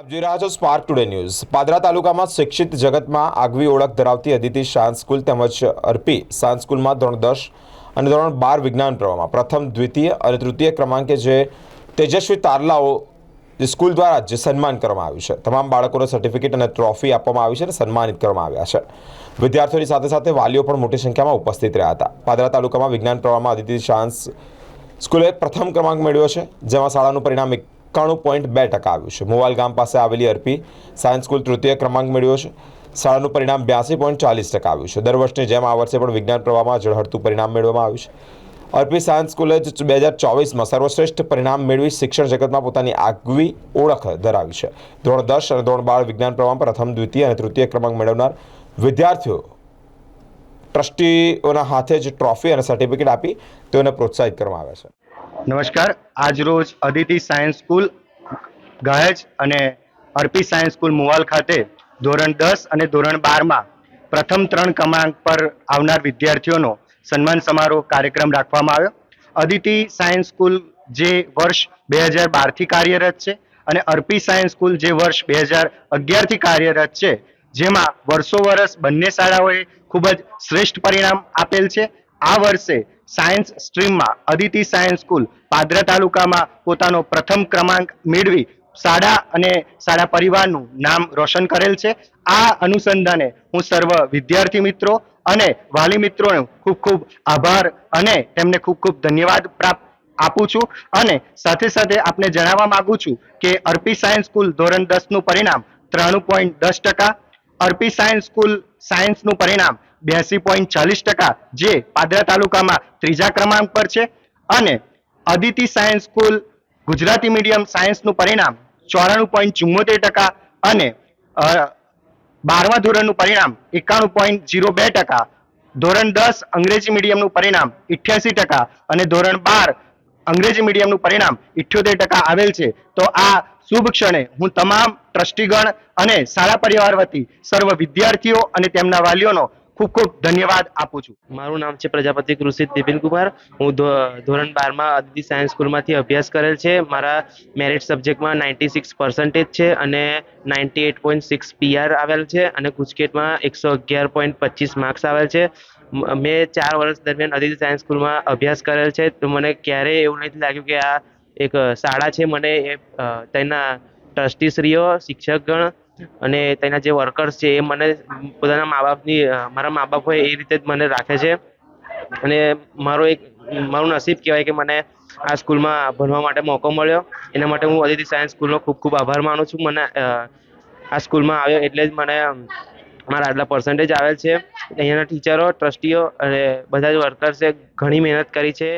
આપ જોઈ રહ્યા છો સ્પાર્ક ટુડે ન્યૂઝ પાદરા તાલુકામાં શિક્ષિત જગતમાં આગવી ઓળખ ધરાવતી અદિતિ શાંત સ્કૂલ તેમજ અર્પી શાંત સ્કૂલમાં ધોરણ દસ અને ધોરણ બાર વિજ્ઞાન પ્રવાહમાં પ્રથમ, દ્વિતીય અને તૃતીય ક્રમાંકે જે તેજસ્વી તારલાઓ સ્કૂલ દ્વારા જે સન્માન કરવામાં આવ્યું છે. તમામ બાળકોને સર્ટિફિકેટ અને ટ્રોફી આપવામાં આવી છે અને સન્માનિત કરવામાં આવ્યા છે. વિદ્યાર્થીઓની સાથે સાથે વાલીઓ પણ મોટી સંખ્યામાં ઉપસ્થિત રહ્યા હતા. પાદરા તાલુકામાં વિજ્ઞાન પ્રવાહમાં અદિતિ શાંત સ્કૂલે પ્રથમ ક્રમાંક મેળવ્યો છે, જેમાં શાળાનું પરિણામ એકાણું પોઈન્ટ બે ટકા આવ્યું છે. મોવાલ ગામ પાસે આવેલી અર્પી સાયન્સ સ્કૂલ તૃતીય ક્રમાંક મેળવ્યો છે. શાળાનું પરિણામ બ્યાસી પોઈન્ટ ચાલીસ ટકા આવ્યું છે. દર વર્ષની જેમ આ વર્ષે પણ વિજ્ઞાન પ્રવાહમાં ઝળહળતું પરિણામ મેળવવામાં આવ્યું છે. અર્પી સાયન્સ સ્કૂલે જ બે હજાર ચોવીસમાં સર્વશ્રેષ્ઠ પરિણામ મેળવી શિક્ષણ જગતમાં પોતાની આગવી ઓળખ ધરાવી છે. ધોરણ દસ અને ધોરણ બાર વિજ્ઞાન પ્રવાહમાં પ્રથમ, દ્વિતીય અને તૃતીય ક્રમાંક મેળવનાર વિદ્યાર્થીઓ ટ્રસ્ટીઓના હાથે જ ટ્રોફી અને સર્ટિફિકેટ આપી તેઓને પ્રોત્સાહિત કરવામાં આવે છે. નમસ્કાર. આજરોજ અદિતિ સાયન્સ સ્કૂલ, ગહેજ અને અર્પી સાયન્સ સ્કૂલ મુવાલ ખાતે ધોરણ દસ અને ધોરણ બારમાં પ્રથમ ત્રણ ક્રમાંક પર આવનાર વિદ્યાર્થીઓનો સન્માન સમારોહ કાર્યક્રમ રાખવામાં આવ્યો. અદિતિ સાયન્સ સ્કૂલ જે વર્ષ બે હજાર બારથી કાર્યરત છે અને અર્પી સાયન્સ સ્કૂલ જે વર્ષ બે હજાર અગિયારથી કાર્યરત છે, જેમાં વર્ષો વર્ષ બંને શાળાઓએ ખૂબ જ શ્રેષ્ઠ પરિણામ આપેલ છે. આ વર્ષે સાયન્સ સ્ટ્રીમમાં, અદિતિ સાયન્સ સ્કૂલ, પાદરા તાલુકામાં પોતાનો પ્રથમ ક્રમાંક મેળવી શાળા અને શાળા પરિવારનું નામ રોશન કરેલ છે. આ અનુસંધાને હું સર્વ વિદ્યાર્થી મિત્રો અને વાલી મિત્રોનો ખૂબ ખૂબ આભાર અને તેમને ખૂબ ખૂબ ધન્યવાદ પ્રાપ્ત આપું છું. અને સાથે સાથે આપને જણાવવા માંગુ છું કે અર્પી સાયન્સ સ્કૂલ ધોરણ દસનું પરિણામ ત્રાણું પોઈન્ટ દસ ટકા, અર્પી સાયન્સ સ્કૂલ સાયન્સનું પરિણામ બ્યાસી પોઈન્ટ ચાલીસ ટકા જે પાદરા તાલુકામાં ત્રીજા ક્રમાંક પર છે. અને Aditi science school, Gujarati medium સાયન્સનું પરિણામ ચોરાણું પોઈન્ટ ચુમ્મોતેર ટકા અને બારમા ધોરણનું પરિણામ એકાણું પોઈન્ટ ઝીરો બે ટકા. ધોરણ દસ અંગ્રેજી મીડિયમનું પરિણામ ઇઠ્યાસી ટકા અને ધોરણ બાર અંગ્રેજી મીડિયમનું પરિણામ ઇઠ્યોતેર ટકા આવેલ છે. તો આ શુભ ક્ષણે હું તમામ ટ્રસ્ટીગણ અને શાળા પરિવાર વતી સર્વ વિદ્યાર્થીઓ અને તેમના વાલીઓનો ખૂબ ખૂબ ધન્યવાદ આપું છું. મારું નામ છે પ્રજાપતિ કૃષિ દિપિન કુમાર. હું ધોરણ બારમાં અદિતિ સાયન્સ સ્કૂલમાંથી અભ્યાસ કરેલ છે. મારા મેરિટ સબ્જેક્ટમાં નાઇન્ટી સિક્સ પર્સન્ટેજ છે અને ninety eight point six PR આવેલ છે અને ગુજકેટમાં એકસો અગિયાર પોઈન્ટ પચીસ માર્ક્સ આવેલ છે. મેં ચાર વર્ષ દરમિયાન અદિતિ સાયન્સ સ્કૂલમાં અભ્યાસ કરેલ છે. તો મને ક્યારેય એવું નથી લાગ્યું કે આ એક શાળા છે. મને એ તેના ટ્રસ્ટીશ્રીઓ શિક્ષકગણ અને તેના જે વર્કર્સ છે, એ મને પોતાના મા બાપની મારા મા બાપ હોય એ રીતે જ મને રાખે છે. અને મારો એક, મારું નસીબ કહેવાય કે મને આ સ્કૂલમાં ભણવા માટે મોકો મળ્યો. એના માટે હું અદિતિ સાયન્સ સ્કૂલનો ખૂબ ખૂબ આભાર માનું છું. મને આ સ્કૂલમાં આવ્યો એટલે જ મને મારા આટલા પર્સન્ટેજ આવેલ છે. અહીંયાના ટીચરો ટ્રસ્ટીઓ અને બધા જ વર્કર્સે ઘણી મહેનત કરી છે.